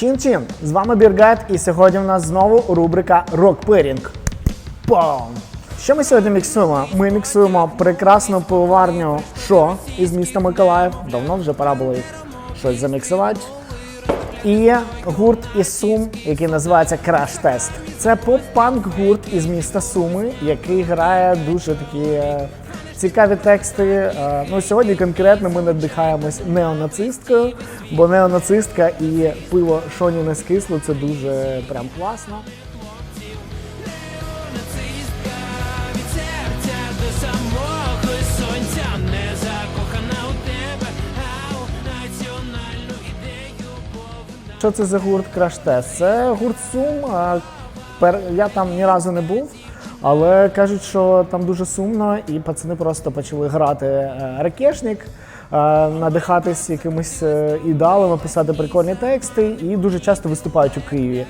Чин-чин! З вами Біргет, і сьогодні в нас знову рубрика Рок Пирінг. Що ми сьогодні міксуємо? Ми міксуємо прекрасну пивоварню Шо із міста Миколаїв. Давно вже пора було їх щось заміксувати. І гурт із Сум, який називається Crash Test. Це поп-панк гурт із міста Суми, який грає дуже такі е, цікаві тексти. Е, ну, сьогодні конкретно ми надихаємось неонацисткою, бо неонацистка і пиво Шоні не скисло це дуже прям класно. Що це за гурт Test? Це гурт Сум. Я там ні разу не був, але кажуть, що там дуже сумно, і пацани просто почали грати е, ракешник, надихатись якимись е, ідеалами, писати прикольні тексти і дуже часто виступають у Києві.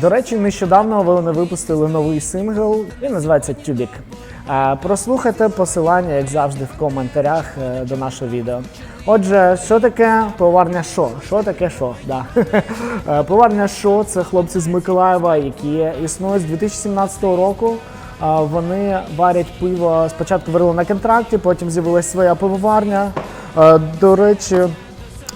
До речі, нещодавно вони випустили новий сингл, він називається Тюбік. Е, Прослухайте посилання, як завжди, в коментарях е, до нашого відео. Отже, що таке пивоварня Шо? Що таке шо? Да. Е, Пивоварня Шо це хлопці з Миколаєва, які існують з 2017 року. Вони варять пиво. Спочатку варили на контракті, потім з'явилася своя пивоварня. Е, До речі,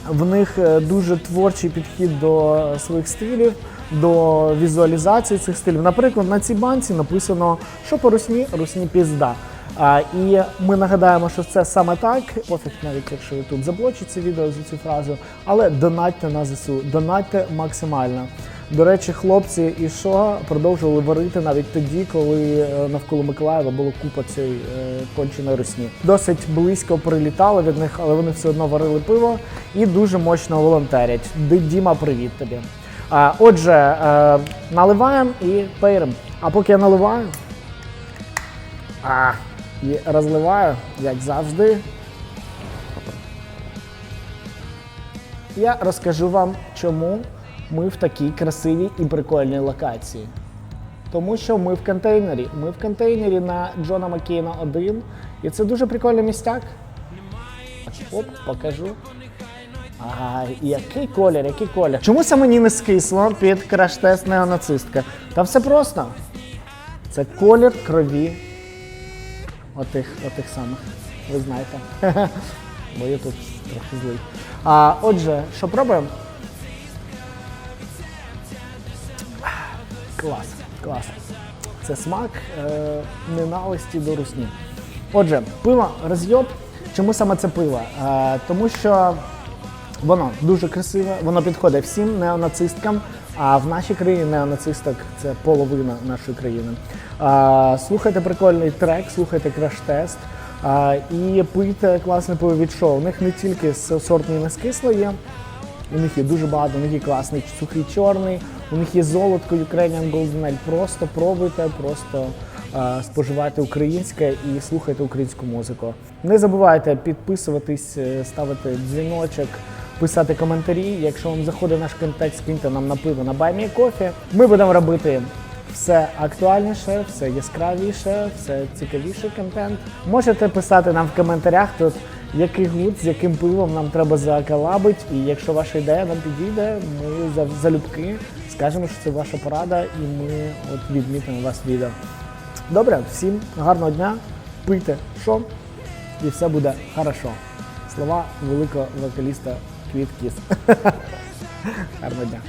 в них е, дуже творчий підхід до своїх стилів, до візуалізації цих стилів. Наприклад, на цій банці написано, що по русні русні пізда. А, і ми нагадаємо, що це саме так. Пофіг, навіть якщо YouTube заблочить це відео за цю фразу, але донатьте на ЗСУ, донатьте максимально. До речі, хлопці і що продовжували варити навіть тоді, коли е, навколо Миколаєва було купа цієї е, конченої русні. Досить близько прилітали від них, але вони все одно варили пиво і дуже мощно волонтерять. Діма, привіт тобі. Отже, е, наливаємо і пейрем. А поки я наливаю а, і розливаю, як завжди. Я розкажу вам, чому ми в такій красивій і прикольній локації. Тому що ми в контейнері. Ми в контейнері на Джона Маккейна 1. І це дуже прикольний містяк. Оп, покажу. Ага, який колір, який колір. Чому це мені не скисло під краш-тест неонацистка? Та все просто. Це колір крові отих, отих самих. Ви знаєте. Бо я тут трохи злий. А, отже, що пробуємо? Клас, клас. Це смак е, ненависті до русні. Отже, пиво розйоб. Чому саме це пиво? Е, тому що воно дуже красиве, воно підходить всім неонацисткам. А в нашій країні неонацисток це половина нашої країни. Е, слухайте прикольний трек, слухайте краш-тест. е, і пийте класне пиво від шоу. У них не тільки з сортної нескисло є, у них є дуже багато, у них є класний сухий чорний, у них є золотко Ukrainian Golden Ale. Просто пробуйте, просто е, споживайте українське і слухайте українську музику. Не забувайте підписуватись, е, ставити дзвіночок, писати коментарі. Якщо вам заходить наш контекст, киньте нам на пиво на Баймі кофі. Ми будемо робити все актуальніше, все яскравіше, все цікавіший контент. Можете писати нам в коментарях тут, який гуд, з яким пивом нам треба закалабить. І якщо ваша ідея нам підійде, ми залюбки скажемо, що це ваша порада, і ми от відмітимо вас відео. Добре, всім гарного дня, пийте що, і все буде хорошо. Слова великого вокаліста Квіт Кіс. Гарного дня.